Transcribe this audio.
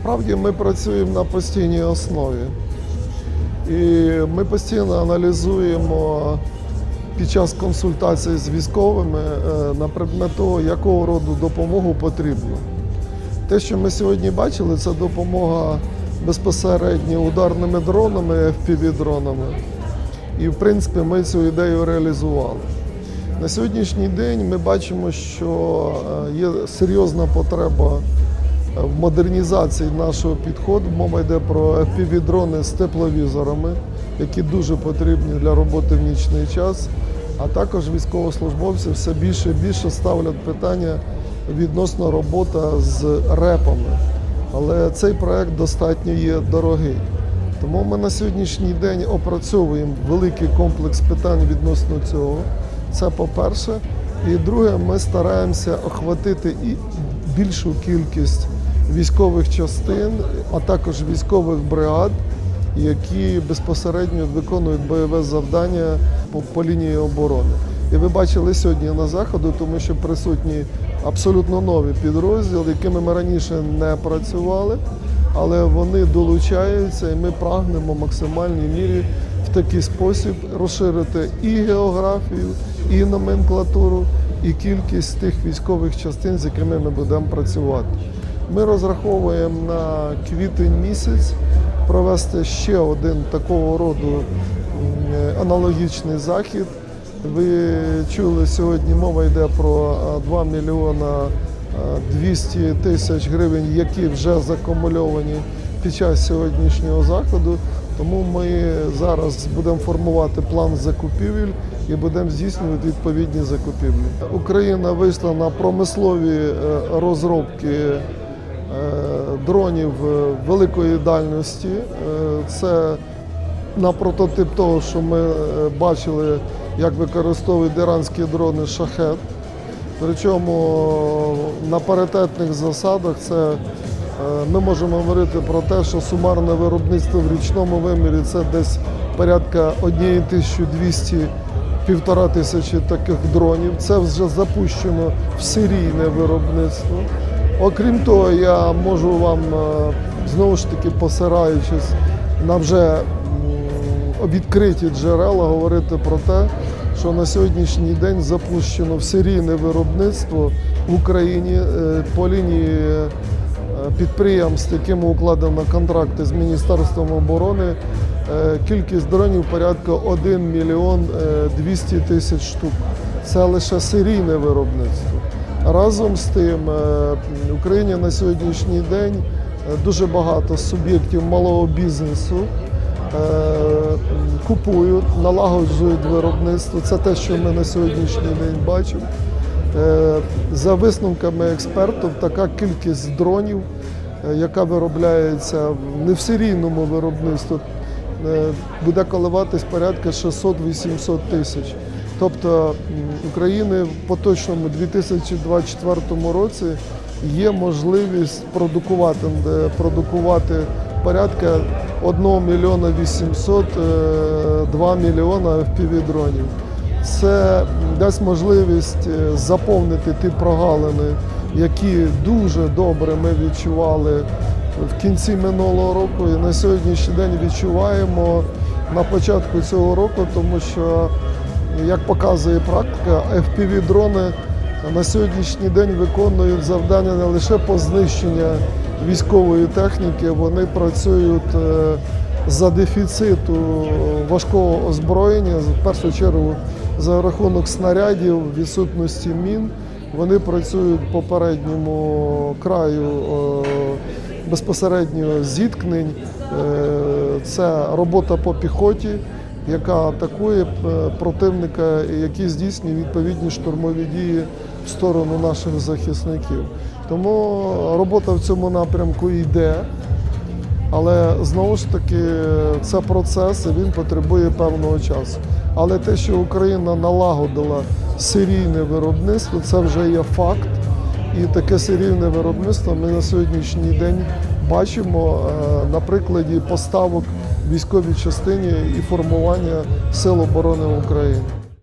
Насправді ми працюємо на постійній основі. І ми постійно аналізуємо під час консультацій з військовими е, на предмет того, якого роду допомогу потрібно. Те, що ми сьогодні бачили, це допомога безпосередньо ударними дронами, FPV-дронами. І в принципі ми цю ідею реалізували. На сьогоднішній день ми бачимо, що е, є серйозна потреба в модернізації нашого підходу. Мова йде про FPV-дрони з тепловізорами, які дуже потрібні для роботи в нічний час. А також військовослужбовці все більше і більше ставлять питання відносно роботи з репами. Але цей проект достатньо є дорогий. Тому ми на сьогоднішній день опрацьовуємо великий комплекс питань відносно цього. Це по-перше. І друге, ми стараємося охватити і більшу кількість військових частин, а також військових бригад, які безпосередньо виконують бойове завдання по, по лінії оборони. І ви бачили сьогодні на заходу, тому що присутні абсолютно нові підрозділи, якими ми раніше не працювали, але вони долучаються, і ми прагнемо в максимальній мірі в такий спосіб розширити і географію, і номенклатуру, і кількість тих військових частин, з якими ми будемо працювати. Ми розраховуємо на квітень місяць провести ще один такого роду аналогічний захід. Ви чули сьогодні, мова йде про а, 2 мільйона а, 200 тисяч гривень, які вже закумульовані під час сьогоднішнього заходу. Тому ми зараз будемо формувати план закупівель і будемо здійснювати відповідні закупівлі. Україна вийшла на промислові е, розробки е, дронів е, великої дальності. Це на прототип того, що ми бачили, як використовують іранські дрони шахет. Причому на паритетних засадах це ми можемо говорити про те, що сумарне виробництво в річному вимірі це десь порядка 1200 півтора тисячі таких дронів. Це вже запущено в серійне виробництво. Окрім того, я можу вам е, знову ж таки посираючись на вже відкриті джерела, говорити про те, що на сьогоднішній день запущено в серійне виробництво в Україні е, по лінії е, підприємств, якими укладено контракти з Міністерством оборони. е, Кількість дронів порядка 1 мільйон е, 200 тисяч штук. Це лише серійне виробництво. Разом з тим, е, в Україні на сьогоднішній день е, дуже багато суб'єктів малого бізнесу е, купують, налагоджують виробництво. Це те, що ми на сьогоднішній день бачимо. Е, За висновками експертів, така кількість дронів, е, яка виробляється не в серійному виробництві, е, буде коливатись порядка 600-800 тисяч. Тобто України в поточному 2024 році є можливість продукувати, продукувати порядка 1 мільйона 800, е, 2 мільйона FPV-дронів. Це дасть можливість е, заповнити ті прогалини, які дуже добре ми відчували в кінці минулого року. І на сьогоднішній день відчуваємо на початку цього року, тому що, як показує практика, FPV-дрони на сьогоднішній день виконують завдання не лише по знищенню військової техніки, вони працюють е, за дефіциту важкого озброєння, в першу чергу за рахунок снарядів, відсутності мін. Вони працюють по передньому краю е, безпосередньо зіткнень. Е, Це робота по піхоті, яка атакує е, противника, який здійснює відповідні штурмові дії в сторону наших захисників. Тому робота в цьому напрямку йде. Але знову ж таки це процес, і він потребує певного часу. Але те, що Україна налагодила серійне виробництво, це вже є факт. І таке серійне виробництво ми на сьогоднішній день бачимо е, на прикладі поставок військовій частині і формування Сил оборони України.